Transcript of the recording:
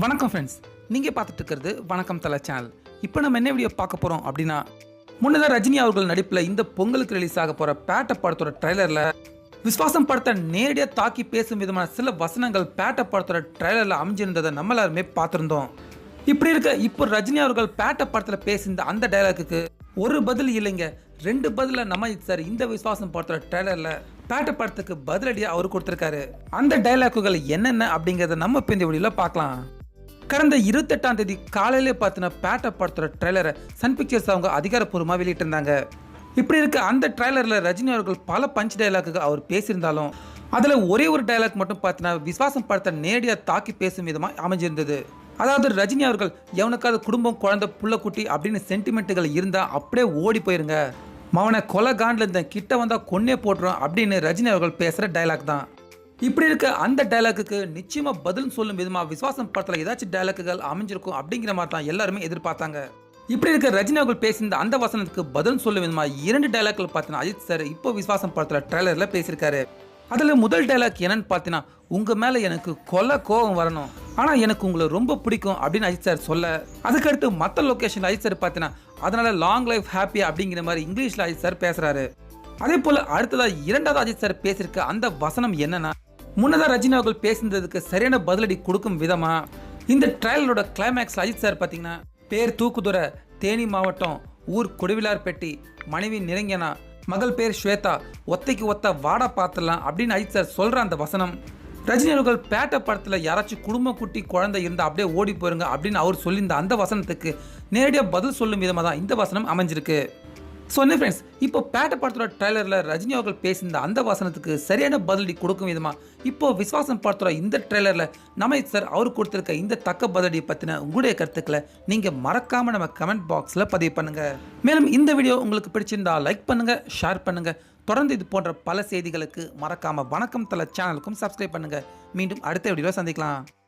வணக்கம் ஃப்ரெண்ட்ஸ் நீங்கள் பார்த்துட்டு இருக்கிறது வணக்கம் தலை சேனல் இப்போ நம்ம என்ன வீடியோ பார்க்க போகிறோம் அப்படின்னா முன்னதாக ரஜினி அவர்கள் நடிப்பில் இந்த பொங்கலுக்கு ரிலீஸ் ஆக போகிற பேட்ட படத்தோட ட்ரைலரில் விஸ்வாசம் படத்தை நேரடியாக தாக்கி பேசும் விதமான சில வசனங்கள் பேட்ட படத்தோட ட்ரைலரில் அமைஞ்சிருந்ததை நம்ம எல்லாருமே பார்த்துருந்தோம். இப்படி இருக்க இப்போ ரஜினி அவர்கள் பேட்ட படத்தில் பேசியிருந்த அந்த டைலாக்குக்கு ஒரு பதில் இல்லைங்க. ரெண்டு பதில நம்ம சார் இந்த விஸ்வாசம் படத்தோட ட்ரைலரில் பேட்ட படத்துக்கு பதிலடியாக அவர் கொடுத்துருக்காரு. அந்த டைலாக்குகள் என்னென்ன அப்படிங்கிறத நம்ம இப்போ இந்த வீடியோவில் பார்க்கலாம். கடந்த இருபத்தெட்டாம் தேதி காலையிலே பார்த்தின பேட்டை படத்தோட ட்ரைலரை சன் பிக்சர்ஸ் அவங்க அதிகாரப்பூர்வமாக வெளியிட்டிருந்தாங்க. இப்படி இருக்க அந்த ட்ரைலரில் ரஜினி அவர்கள் பல பஞ்ச் டைலாக்கு அவர் பேசியிருந்தாலும் அதில் ஒரே ஒரு டைலாக் மட்டும் பார்த்தினா விஸ்வாசம் படத்தை நேரடியாக தாக்கி பேசும் விதமாக அமைஞ்சிருந்தது. அதாவது ரஜினி அவர்கள் எவனுக்காவது குடும்பம் குழந்தை புள்ளக்குட்டி அப்படின்னு சென்டிமெண்ட்டுகள் இருந்தால் அப்படியே ஓடி போயிருங்க. மவனை கொலை காண்டில் இருந்த கிட்ட வந்தால் கொன்னே போட்டுரும் அப்படின்னு ரஜினி அவர்கள் பேசுகிற டைலாக் தான். இப்படி இருக்க அந்த டைலாக்குக்கு நிச்சயமாக பதில் சொல்லும் விதமாக விஸ்வாசம் படத்தில் ஏதாச்சும் டைலாக்குகள் அமைஞ்சிருக்கும் அப்படிங்கிற மாதிரி தான் எல்லாருமே எதிர்பார்த்தாங்க. இப்படி இருக்க ரஜினி பேசியிருந்த அந்த வசனத்துக்கு பதில் சொல்லும் விதமாக இரண்டு டைலாக்கள் பார்த்தீங்கன்னா அஜித் சார் இப்போ விஸ்வாசம் படத்தில் ட்ரைலரில் பேசியிருக்காரு. அதில் முதல் டைலாக் என்னன்னு பார்த்தீங்கன்னா உங்கள் மேலே எனக்கு கொலை கோபம் வரணும். ஆனால் எனக்கு உங்களை ரொம்ப பிடிக்கும் அப்படின்னு அஜித் சார் சொல்ல. அதுக்கடுத்து மற்ற லொக்கேஷன் அஜித் சார் பார்த்தீங்கன்னா அதனால் லாங் லைஃப் ஹாப்பி அப்படிங்கிற மாதிரி இங்கிலீஷில் அஜித் சார் பேசுகிறாரு அதே போல் அடுத்ததாக இரண்டாவது அஜித் சார் பேசியிருக்க அந்த வசனம் என்னன்னா முன்னதாக ரஜினி அவர்கள் பேசினதுக்கு சரியான பதிலடி கொடுக்கும் விதமா? இந்த ட்ரையலோட கிளைமேக்ஸ் அஜித் சார் பார்த்தீங்கன்னா பேர் தூக்குதுறை தேனி மாவட்டம் ஊர் கொடுவிலார்பேட்டி மனைவி நிறங்கியனா மகள் பேர் ஸ்வேதா ஒத்தைக்கு ஒத்த வாடா பார்த்துடலாம் அப்படின்னு அஜித் சார் சொல்கிற அந்த வசனம். ரஜினி அவர்கள் பேட்ட படத்தில் யாராச்சும் குடும்ப குட்டி குழந்தை இருந்தால் அப்படியே ஓடி போயிருங்க அப்படின்னு அவர் சொல்லியிருந்த அந்த வசனத்துக்கு நேரடியாக பதில் சொல்லும் விதமாக தான் இந்த வசனம் அமைஞ்சிருக்கு. ஸோ என்ன ஃப்ரெண்ட்ஸ் இப்போ பேட்ட படத்தோட ட்ரைலரில் ரஜினி அவர்கள் பேசியிருந்த அந்த வசனத்துக்கு சரியான பதிலடி கொடுக்கும் விதமாக இப்போ விஸ்வாசம் படத்தோட இந்த ட்ரைலரில் நம்ம சார் அவர் கொடுத்துருக்க இந்த தக்க பதிலடியை பற்றின உங்களுடைய கருத்துக்களை நீங்கள் மறக்காமல் நம்ம கமெண்ட் பாக்ஸில் பதிவு பண்ணுங்கள் மேலும் இந்த வீடியோ உங்களுக்கு பிடிச்சிருந்தா லைக் பண்ணுங்கள் ஷேர் பண்ணுங்கள் தொடர்ந்து இது போன்ற பல செய்திகளுக்கு மறக்காமல் வணக்கம் தலை சேனலுக்கும் சப்ஸ்கிரைப் பண்ணுங்கள் மீண்டும் அடுத்த வீடியோவில் சந்திக்கலாம்.